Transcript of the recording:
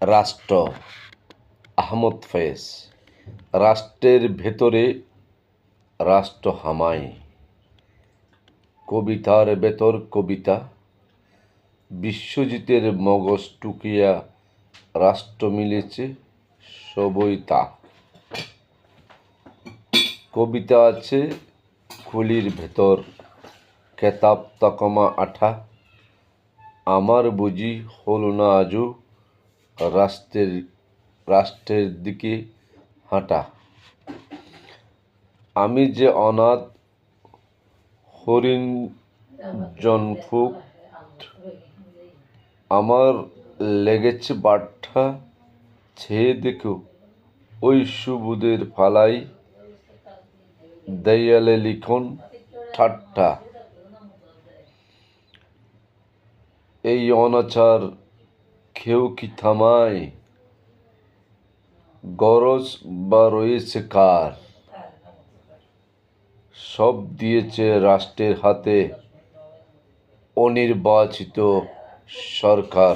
রাষ্ট্র। আহমদ ফয়েজ। রাষ্ট্রের ভেতরে রাষ্ট্র হামায় কবিতার ভেতর কবিতা। বিশ্বজিতের মগজ টুকিয়া রাষ্ট্র মিলেছে, সবই তা কবিতা আছে খুলির ভেতর, কেতাব তকমা আঠা। আমার বুঝি হল না আজও রাষ্ট্রের রাষ্ট্রের দিকে হাঁটা। আমি যে অনাথ হরিণ জনফুক আমার লেগেছে বাঠা ছেয়ে দেখো, ওই সুবুদের ফালাই, দেয়ালে লিখন ঠাট্টা। এই অনাচার কেউ কি থামায়? গরজ বা রয়েছে কার? সব দিয়েছে রাষ্ট্রের হাতে অনির্বাচিত সরকার।